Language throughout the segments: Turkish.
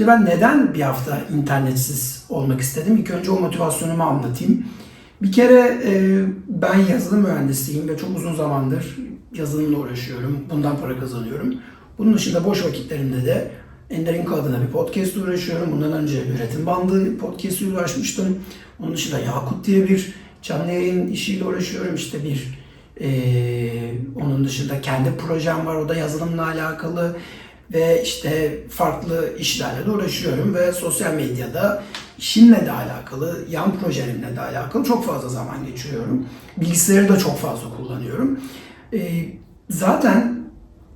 Şimdi ben neden bir hafta internetsiz olmak istedim? İlk önce o motivasyonumu anlatayım. Bir kere e, ben yazılım mühendisiyim ve çok uzun zamandır yazılımla uğraşıyorum. Bundan para kazanıyorum. Bunun dışında boş vakitlerimde de Ender İnka adına bir podcast uğraşıyorum. Bundan önce üretim bandı podcast uğraşmıştım. Onun dışında Yakut diye bir canlı yayın işiyle uğraşıyorum. İşte bir e, onun dışında kendi projem var. O da yazılımla alakalı ve işte farklı işlerle de uğraşıyorum ve sosyal medyada işimle de alakalı, yan projelerimle de alakalı çok fazla zaman geçiriyorum. Bilgisayarı da çok fazla kullanıyorum. Ee, zaten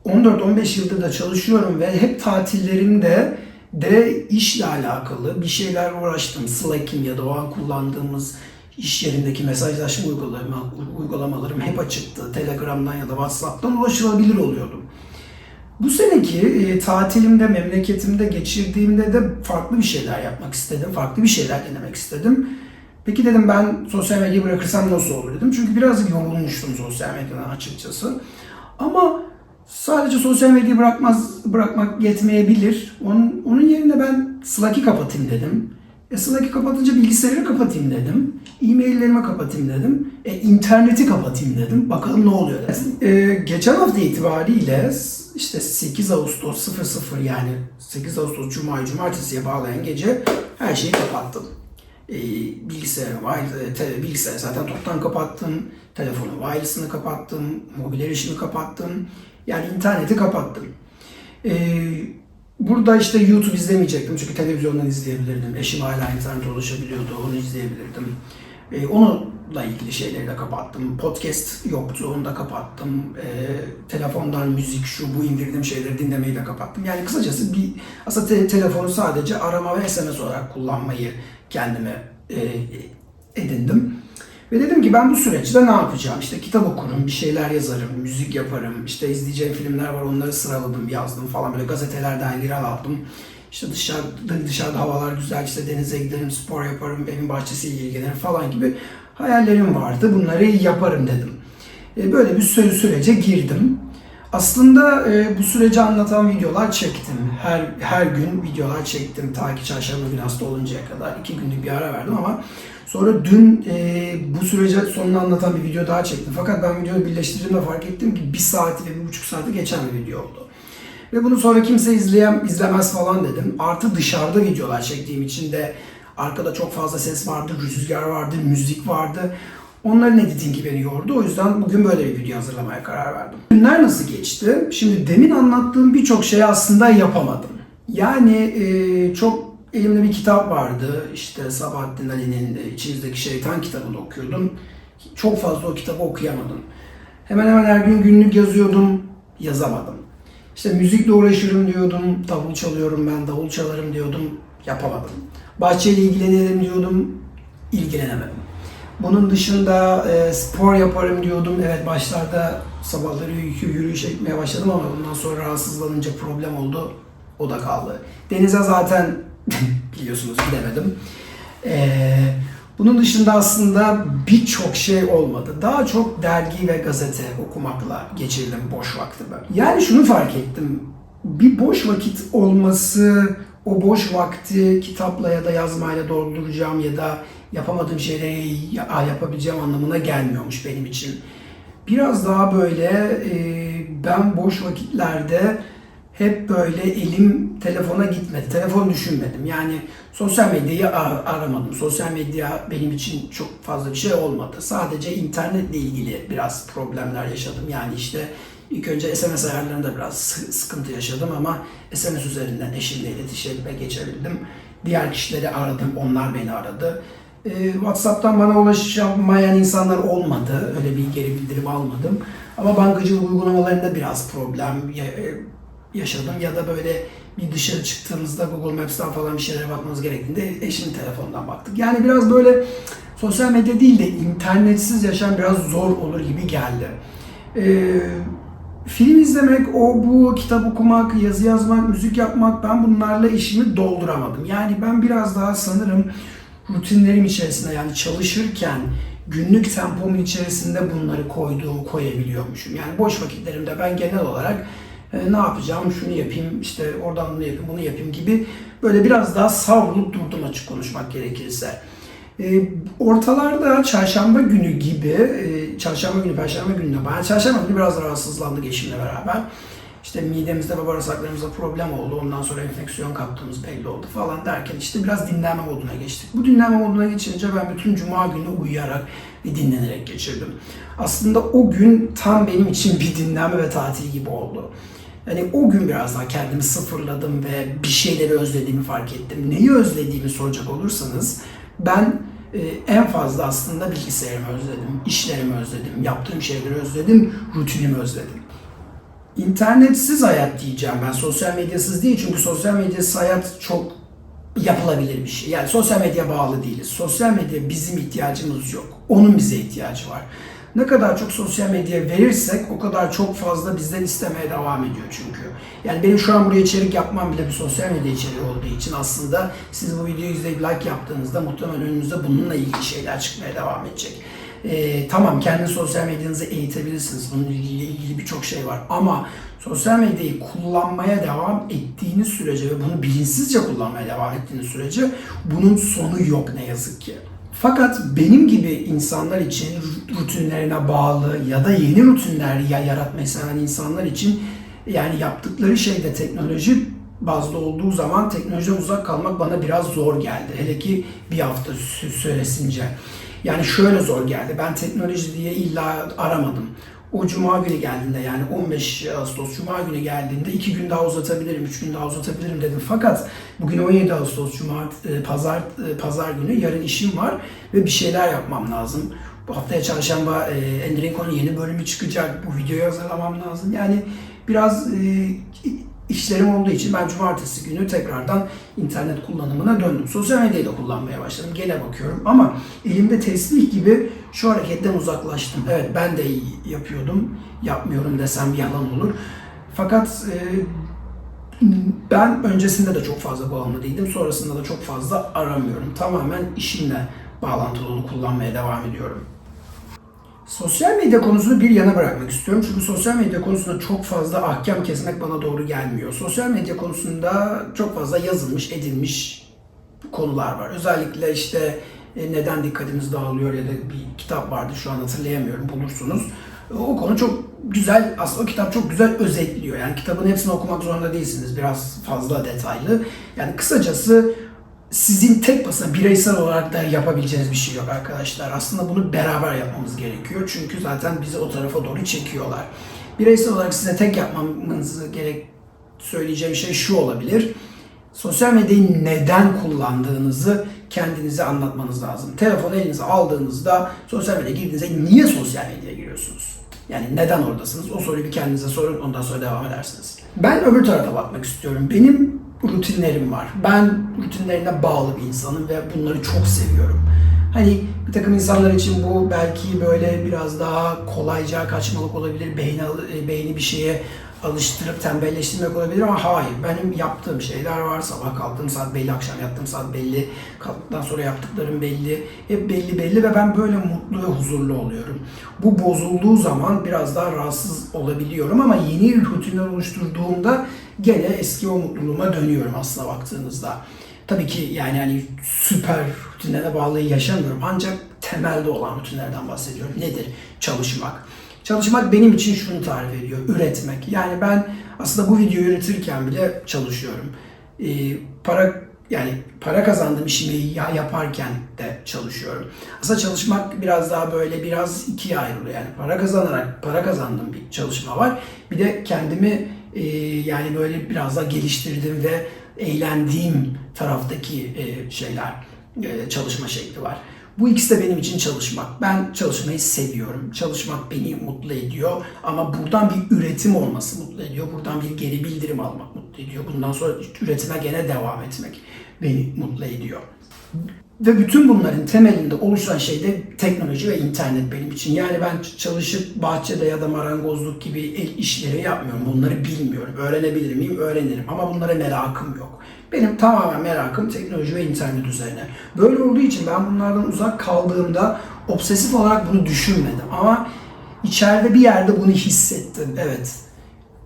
14-15 yıldır da çalışıyorum ve hep tatillerimde de işle alakalı bir şeyler uğraştım. Slack'im ya da o an kullandığımız iş yerindeki mesajlaşma uygulama, uygulamalarım hep açıktı. Telegram'dan ya da WhatsApp'tan ulaşılabilir oluyordum. Bu seneki e, tatilimde, memleketimde geçirdiğimde de farklı bir şeyler yapmak istedim. Farklı bir şeyler denemek istedim. Peki dedim ben sosyal medyayı bırakırsam nasıl olur dedim. Çünkü biraz yorulmuştum sosyal medyadan açıkçası. Ama sadece sosyal medyayı bırakmaz, bırakmak yetmeyebilir. Onun, onun yerine ben Slack'i kapatayım dedim. E Slack'i kapatınca bilgisayarı kapatayım dedim. E-maillerimi kapatayım dedim. E, interneti kapatayım dedim. Bakalım ne oluyor dedim. E, geçen hafta itibariyle işte 8 Ağustos 00 yani 8 Ağustos Cuma Cumartesi'ye bağlayan gece her şeyi kapattım. E, bilgisayarı, te, bilgisayarı zaten toptan kapattım. Telefonu wireless'ını kapattım. Mobil erişimi kapattım. Yani interneti kapattım. E, Burada işte YouTube izlemeyecektim çünkü televizyondan izleyebilirdim. Eşim hala internet ulaşabiliyordu, onu izleyebilirdim. E, onunla ilgili şeyleri de kapattım. Podcast yoktu, onu da kapattım. E, telefondan müzik, şu bu indirdiğim şeyleri dinlemeyi de kapattım. Yani kısacası bir aslında te- telefonu sadece arama ve SMS olarak kullanmayı kendime e, edindim. Ve dedim ki ben bu süreçte ne yapacağım? İşte kitap okurum, bir şeyler yazarım, müzik yaparım, işte izleyeceğim filmler var onları sıraladım, yazdım falan böyle gazetelerden yer aldım. İşte dışarıda, dışarıda havalar güzel, işte denize giderim, spor yaparım, evin bahçesiyle ilgilenirim falan gibi hayallerim vardı. Bunları yaparım dedim. E, böyle bir süre sürece girdim. Aslında e, bu süreci anlatan videolar çektim. Her her gün videolar çektim. Ta ki çarşamba günü hasta oluncaya kadar. iki günlük bir ara verdim ama sonra dün e, bu sürece sonunu anlatan bir video daha çektim. Fakat ben videoyu birleştirdiğimde fark ettim ki bir saati ve bir buçuk saati geçen bir video oldu. Ve bunu sonra kimse izleyen, izlemez falan dedim. Artı dışarıda videolar çektiğim için de arkada çok fazla ses vardı, rüzgar vardı, müzik vardı. Onların editingi beni yordu. O yüzden bugün böyle bir video hazırlamaya karar verdim. Günler nasıl geçti? Şimdi demin anlattığım birçok şeyi aslında yapamadım. Yani e, çok elimde bir kitap vardı. İşte Sabahattin Ali'nin de içimizdeki şeytan kitabını okuyordum. Çok fazla o kitabı okuyamadım. Hemen hemen her gün günlük yazıyordum. Yazamadım. İşte müzikle uğraşırım diyordum. Davul çalıyorum ben, davul çalarım diyordum. Yapamadım. Bahçeyle ilgilenelim diyordum. ilgilenemedim. Bunun dışında e, spor yaparım diyordum. Evet başlarda sabahları yürüyüşe gitmeye başladım ama bundan sonra rahatsızlanınca problem oldu. O da kaldı. Denize zaten biliyorsunuz gidemedim. E, bunun dışında aslında birçok şey olmadı. Daha çok dergi ve gazete okumakla geçirdim boş vaktimi. Yani şunu fark ettim. Bir boş vakit olması o boş vakti kitapla ya da yazmayla dolduracağım ya da yapamadığım şeyleri yapabileceğim anlamına gelmiyormuş benim için. Biraz daha böyle e, ben boş vakitlerde hep böyle elim telefona gitmedi. Telefon düşünmedim. Yani sosyal medyayı aramadım. Sosyal medya benim için çok fazla bir şey olmadı. Sadece internetle ilgili biraz problemler yaşadım. Yani işte ilk önce SMS ayarlarında biraz sıkıntı yaşadım ama SMS üzerinden eşimle iletişime geçebildim. Diğer kişileri aradım, onlar beni aradı. WhatsApp'tan bana ulaşamayan insanlar olmadı. Öyle bir geri bildirim almadım. Ama bankacılık uygulamalarında biraz problem yaşadım ya da böyle bir dışarı çıktığımızda Google Maps'ten falan bir şeylere bakmamız gerektiğinde eşimin telefonundan baktık. Yani biraz böyle sosyal medya değil de internetsiz yaşam biraz zor olur gibi geldi. Ee, film izlemek, o bu, kitap okumak, yazı yazmak, müzik yapmak ben bunlarla işimi dolduramadım. Yani ben biraz daha sanırım rutinlerim içerisinde yani çalışırken günlük tempomun içerisinde bunları koyduğum, koyabiliyormuşum. Yani boş vakitlerimde ben genel olarak E, ne yapacağım, şunu yapayım, işte oradan bunu yapayım, bunu yapayım gibi böyle biraz daha savrulup durdum açık konuşmak gerekirse. E, ortalarda çarşamba günü gibi, e, çarşamba günü, perşembe günü, ben çarşamba günü biraz rahatsızlandık eşimle beraber. İşte midemizde ve bağırsaklarımızda problem oldu. Ondan sonra enfeksiyon kaptığımız belli oldu falan derken işte biraz dinlenme moduna geçtik. Bu dinlenme moduna geçince ben bütün cuma günü uyuyarak ve dinlenerek geçirdim. Aslında o gün tam benim için bir dinlenme ve tatil gibi oldu. Yani o gün biraz daha kendimi sıfırladım ve bir şeyleri özlediğimi fark ettim. Neyi özlediğimi soracak olursanız ben en fazla aslında bilgisayarımı özledim, işlerimi özledim, yaptığım şeyleri özledim, rutinimi özledim. İnternetsiz hayat diyeceğim ben. Sosyal medyasız değil çünkü sosyal medyasız hayat çok yapılabilir bir şey. Yani sosyal medya bağlı değiliz. Sosyal medya bizim ihtiyacımız yok. Onun bize ihtiyacı var. Ne kadar çok sosyal medya verirsek o kadar çok fazla bizden istemeye devam ediyor çünkü. Yani benim şu an buraya içerik yapmam bile bir sosyal medya içeriği olduğu için aslında siz bu videoyu izleyip like yaptığınızda muhtemelen önünüze bununla ilgili şeyler çıkmaya devam edecek. Ee, tamam kendi sosyal medyanızı eğitebilirsiniz. Bununla ilgili, ilgili birçok şey var. Ama sosyal medyayı kullanmaya devam ettiğiniz sürece ve bunu bilinçsizce kullanmaya devam ettiğiniz sürece bunun sonu yok ne yazık ki. Fakat benim gibi insanlar için rutinlerine bağlı ya da yeni rutinler ya yaratmayı seven insanlar için yani yaptıkları şeyde teknoloji bazlı olduğu zaman teknolojiden uzak kalmak bana biraz zor geldi. Hele ki bir hafta sü- süresince. Yani şöyle zor geldi. Ben teknoloji diye illa aramadım. O cuma günü geldiğinde yani 15 Ağustos cuma günü geldiğinde iki gün daha uzatabilirim, üç gün daha uzatabilirim dedim. Fakat bugün 17 Ağustos cuma e, pazar e, pazar günü yarın işim var ve bir şeyler yapmam lazım. Bu haftaya çarşamba e, Enrico'nun yeni bölümü çıkacak. Bu videoyu hazırlamam lazım. Yani biraz e, işlerim olduğu için ben cumartesi günü tekrardan internet kullanımına döndüm. Sosyal medyayı da kullanmaya başladım. Gene bakıyorum ama elimde tesbih gibi şu hareketten uzaklaştım. Evet ben de yapıyordum. Yapmıyorum desem yalan olur. Fakat e, ben öncesinde de çok fazla bağımlı değildim. Sonrasında da çok fazla aramıyorum. Tamamen işimle bağlantılı onu kullanmaya devam ediyorum. Sosyal medya konusunu bir yana bırakmak istiyorum. Çünkü sosyal medya konusunda çok fazla ahkam kesmek bana doğru gelmiyor. Sosyal medya konusunda çok fazla yazılmış, edilmiş konular var. Özellikle işte e, neden dikkatiniz dağılıyor ya da bir kitap vardı şu an hatırlayamıyorum bulursunuz. O konu çok güzel, aslında o kitap çok güzel özetliyor. Yani kitabın hepsini okumak zorunda değilsiniz. Biraz fazla detaylı. Yani kısacası sizin tek başına bireysel olarak da yapabileceğiniz bir şey yok arkadaşlar. Aslında bunu beraber yapmamız gerekiyor. Çünkü zaten bizi o tarafa doğru çekiyorlar. Bireysel olarak size tek yapmanızı gerek söyleyeceğim şey şu olabilir. Sosyal medyayı neden kullandığınızı kendinize anlatmanız lazım. Telefonu elinize aldığınızda sosyal medyaya girdiğinizde niye sosyal medyaya giriyorsunuz? Yani neden oradasınız? O soruyu bir kendinize sorun ondan sonra devam edersiniz. Ben öbür tarafa bakmak istiyorum. Benim rutinlerim var. Ben rutinlerine bağlı bir insanım ve bunları çok seviyorum. Hani bir takım insanlar için bu belki böyle biraz daha kolayca kaçmalık olabilir. Beyni, beyni bir şeye alıştırıp tembelleştirmek olabilir ama hayır. Benim yaptığım şeyler var. Sabah kalktığım saat belli, akşam yattığım saat belli. Kalktıktan sonra yaptıklarım belli. Hep belli belli ve ben böyle mutlu ve huzurlu oluyorum. Bu bozulduğu zaman biraz daha rahatsız olabiliyorum ama yeni rutinler oluşturduğumda gene eski o mutluluğuma dönüyorum aslına baktığınızda. Tabii ki yani hani süper rutinlere bağlı yaşamıyorum ancak temelde olan rutinlerden bahsediyorum. Nedir? Çalışmak. Çalışmak benim için şunu tarif ediyor. Üretmek. Yani ben aslında bu videoyu üretirken bile çalışıyorum. Ee, para yani para kazandığım işimi ya yaparken de çalışıyorum. Aslında çalışmak biraz daha böyle biraz ikiye ayrılıyor. Yani para kazanarak para kazandığım bir çalışma var. Bir de kendimi e, yani böyle biraz daha geliştirdim ve eğlendiğim taraftaki e, şeyler, e, çalışma şekli var. Bu ikisi de benim için çalışmak. Ben çalışmayı seviyorum. Çalışmak beni mutlu ediyor. Ama buradan bir üretim olması mutlu ediyor. Buradan bir geri bildirim almak mutlu ediyor. Bundan sonra üretime gene devam etmek beni mutlu ediyor. Ve bütün bunların temelinde oluşan şey de teknoloji ve internet benim için. Yani ben çalışıp bahçede ya da marangozluk gibi el işleri yapmıyorum. Bunları bilmiyorum. Öğrenebilir miyim? Öğrenirim. Ama bunlara merakım yok. Benim tamamen merakım teknoloji ve internet üzerine. Böyle olduğu için ben bunlardan uzak kaldığımda obsesif olarak bunu düşünmedim. Ama içeride bir yerde bunu hissettim. Evet.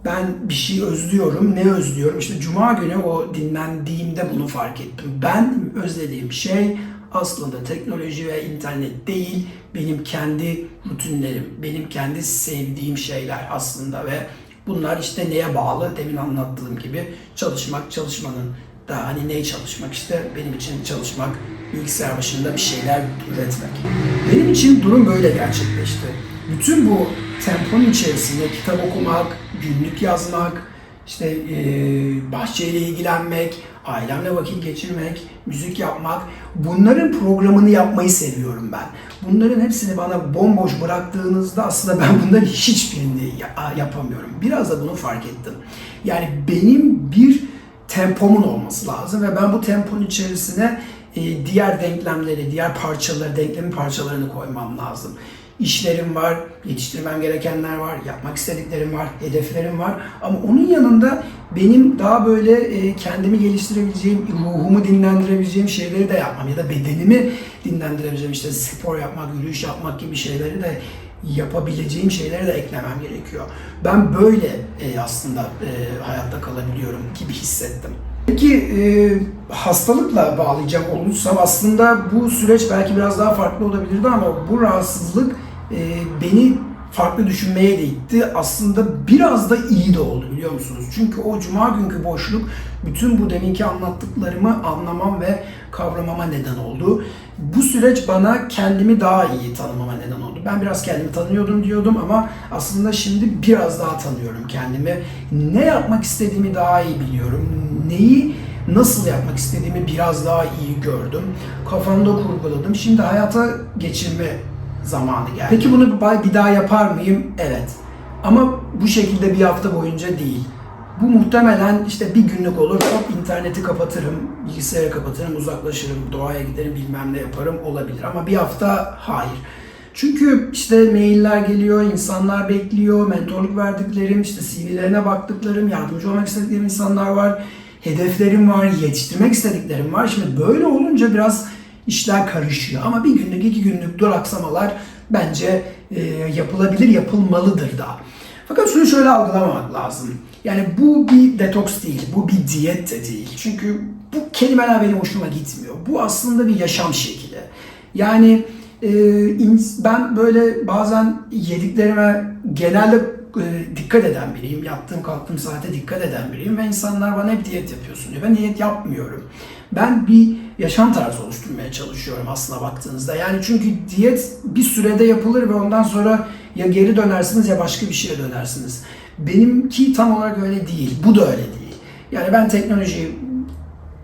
Ben bir şey özlüyorum. Ne özlüyorum? İşte cuma günü o dinlendiğimde bunu fark ettim. Ben özlediğim şey aslında teknoloji ve internet değil, benim kendi rutinlerim, benim kendi sevdiğim şeyler aslında ve bunlar işte neye bağlı? Demin anlattığım gibi çalışmak, çalışmanın da hani neye çalışmak işte benim için çalışmak, bilgisayar başında bir şeyler üretmek. Benim için durum böyle gerçekleşti. Bütün bu temponun içerisinde kitap okumak, günlük yazmak, işte e, bahçeyle ilgilenmek, ailemle vakit geçirmek, müzik yapmak, bunların programını yapmayı seviyorum ben. Bunların hepsini bana bomboş bıraktığınızda aslında ben bunların hiçbirini ya- yapamıyorum. Biraz da bunu fark ettim. Yani benim bir tempomun olması lazım ve ben bu temponun içerisine e, diğer denklemleri, diğer parçaları, denklemin parçalarını koymam lazım. İşlerim var, yetiştirmem gerekenler var, yapmak istediklerim var, hedeflerim var. Ama onun yanında benim daha böyle e, kendimi geliştirebileceğim, ruhumu dinlendirebileceğim şeyleri de yapmam ya da bedenimi dinlendirebileceğim işte spor yapmak, yürüyüş yapmak gibi şeyleri de yapabileceğim şeyleri de eklemem gerekiyor. Ben böyle e, aslında e, hayatta kalabiliyorum gibi hissettim. Peki e, hastalıkla bağlayacak olursam aslında bu süreç belki biraz daha farklı olabilirdi ama bu rahatsızlık beni farklı düşünmeye de itti. Aslında biraz da iyi de oldu biliyor musunuz? Çünkü o cuma günkü boşluk bütün bu deminki anlattıklarımı anlamam ve kavramama neden oldu. Bu süreç bana kendimi daha iyi tanımama neden oldu. Ben biraz kendimi tanıyordum diyordum ama aslında şimdi biraz daha tanıyorum kendimi. Ne yapmak istediğimi daha iyi biliyorum. Neyi nasıl yapmak istediğimi biraz daha iyi gördüm. Kafamda kurguladım. Şimdi hayata geçirme zamanı geldi. Peki bunu bir daha yapar mıyım? Evet. Ama bu şekilde bir hafta boyunca değil. Bu muhtemelen işte bir günlük olur. Hop interneti kapatırım, bilgisayarı kapatırım, uzaklaşırım, doğaya giderim, bilmem ne yaparım olabilir. Ama bir hafta hayır. Çünkü işte mailler geliyor, insanlar bekliyor, mentorluk verdiklerim, işte CV'lerine baktıklarım, yardımcı olmak istediklerim insanlar var. Hedeflerim var, yetiştirmek istediklerim var. Şimdi böyle olunca biraz işler karışıyor. Ama bir günlük, iki günlük duraksamalar bence e, yapılabilir, yapılmalıdır da. Fakat şunu şöyle algılamamak lazım. Yani bu bir detoks değil, bu bir diyet de değil. Çünkü bu kelimeler benim hoşuma gitmiyor. Bu aslında bir yaşam şekli. Yani e, ben böyle bazen yediklerime genelde e, dikkat eden biriyim. Yattığım kalktığım saate dikkat eden biriyim ve insanlar bana hep diyet yapıyorsun diyor. Ben diyet yapmıyorum. Ben bir yaşam tarzı oluşturmaya çalışıyorum aslına baktığınızda. Yani çünkü diyet bir sürede yapılır ve ondan sonra ya geri dönersiniz ya başka bir şeye dönersiniz. Benimki tam olarak öyle değil. Bu da öyle değil. Yani ben teknolojiyi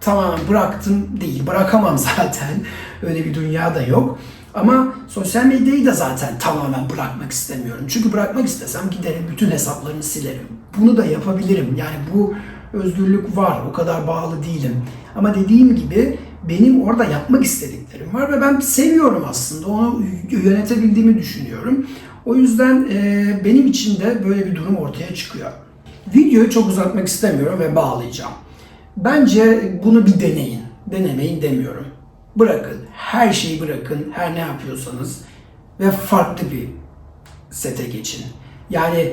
tamamen bıraktım değil. Bırakamam zaten. Öyle bir dünya da yok. Ama sosyal medyayı da zaten tamamen bırakmak istemiyorum. Çünkü bırakmak istesem giderim bütün hesaplarını silerim. Bunu da yapabilirim. Yani bu özgürlük var. O kadar bağlı değilim. Ama dediğim gibi benim orada yapmak istediklerim var ve ben seviyorum aslında. Onu yönetebildiğimi düşünüyorum. O yüzden e, benim için de böyle bir durum ortaya çıkıyor. Videoyu çok uzatmak istemiyorum ve bağlayacağım. Bence bunu bir deneyin. Denemeyin demiyorum. Bırakın. Her şeyi bırakın. Her ne yapıyorsanız. Ve farklı bir sete geçin. Yani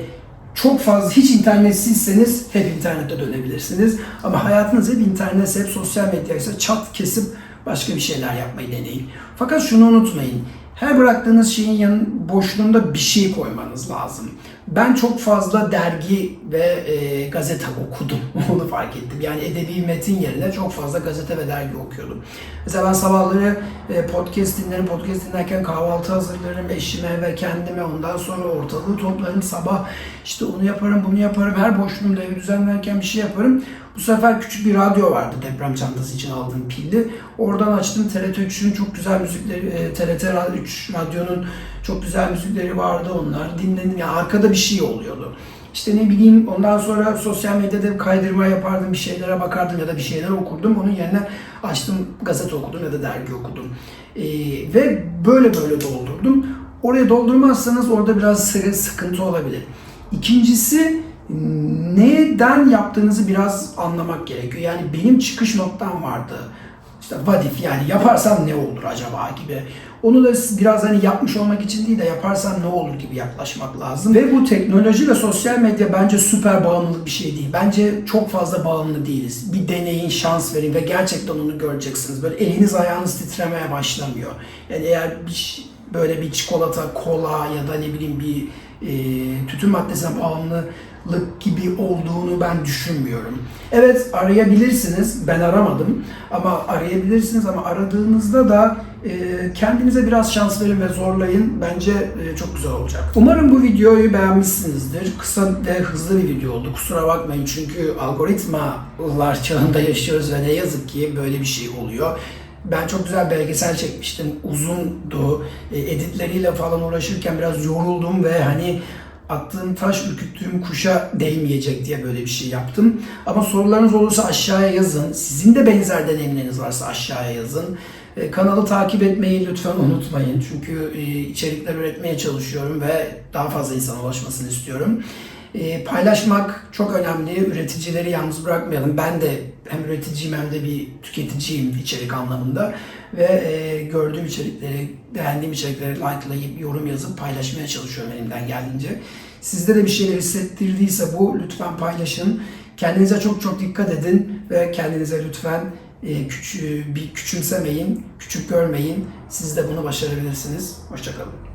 çok fazla hiç internetsizseniz hep internete dönebilirsiniz. Ama hayatınız hep internetse, hep sosyal medyaysa çat kesip başka bir şeyler yapmayı deneyin. Fakat şunu unutmayın. Her bıraktığınız şeyin yanın boşluğunda bir şey koymanız lazım. Ben çok fazla dergi ve e, gazete okudum. Onu fark ettim. Yani edebi metin yerine çok fazla gazete ve dergi okuyordum. Mesela ben sabahları e, podcast dinlerim. Podcast dinlerken kahvaltı hazırlarım eşime ve kendime. Ondan sonra ortalığı toplarım. Sabah işte onu yaparım, bunu yaparım. Her boşluğumda evi düzenlerken bir şey yaparım. Bu sefer küçük bir radyo vardı deprem çantası için aldığım pilli. Oradan açtım TRT 3'ün çok güzel müzikleri, e, TRT 3 radyonun çok güzel müzikleri vardı onlar. Dinledim ya arkada bir şey oluyordu. İşte ne bileyim ondan sonra sosyal medyada kaydırma yapardım, bir şeylere bakardım ya da bir şeyler okurdum. Onun yerine açtım gazete okudum ya da dergi okudum. Ee, ve böyle böyle doldurdum. Oraya doldurmazsanız orada biraz sıkı- sıkıntı olabilir. İkincisi neden yaptığınızı biraz anlamak gerekiyor. Yani benim çıkış noktam vardı. İşte İşte what if yani yaparsam ne olur acaba gibi. Onu da biraz hani yapmış olmak için değil de yaparsam ne olur gibi yaklaşmak lazım. Ve bu teknoloji ve sosyal medya bence süper bağımlılık bir şey değil. Bence çok fazla bağımlı değiliz. Bir deneyin, şans verin ve gerçekten onu göreceksiniz. Böyle eliniz ayağınız titremeye başlamıyor. Yani eğer bir böyle bir çikolata, kola ya da ne bileyim bir e, tütün maddesine bağımlılık gibi olduğunu ben düşünmüyorum. Evet arayabilirsiniz. Ben aramadım ama arayabilirsiniz ama aradığınızda da e, kendinize biraz şans verin ve zorlayın. Bence e, çok güzel olacak. Umarım bu videoyu beğenmişsinizdir. Kısa ve hızlı bir video oldu. Kusura bakmayın çünkü algoritmalar çağında yaşıyoruz ve ne yazık ki böyle bir şey oluyor. Ben çok güzel belgesel çekmiştim. Uzundu. E, editleriyle falan uğraşırken biraz yoruldum ve hani attığım taş ürküttüğüm kuşa değmeyecek diye böyle bir şey yaptım. Ama sorularınız olursa aşağıya yazın. Sizin de benzer deneyimleriniz varsa aşağıya yazın. E, Kanalı takip etmeyi lütfen unutmayın. Çünkü e, içerikler üretmeye çalışıyorum ve daha fazla insana ulaşmasını istiyorum. E, paylaşmak çok önemli. Üreticileri yalnız bırakmayalım. Ben de hem üreticiyim hem de bir tüketiciyim içerik anlamında. Ve e, gördüğüm içerikleri, beğendiğim içerikleri likelayıp, yorum yazıp paylaşmaya çalışıyorum elimden geldiğince. Sizde de bir şeyler hissettirdiyse bu lütfen paylaşın. Kendinize çok çok dikkat edin ve kendinize lütfen e, küçü, bir küçümsemeyin, küçük görmeyin. Siz de bunu başarabilirsiniz. Hoşçakalın.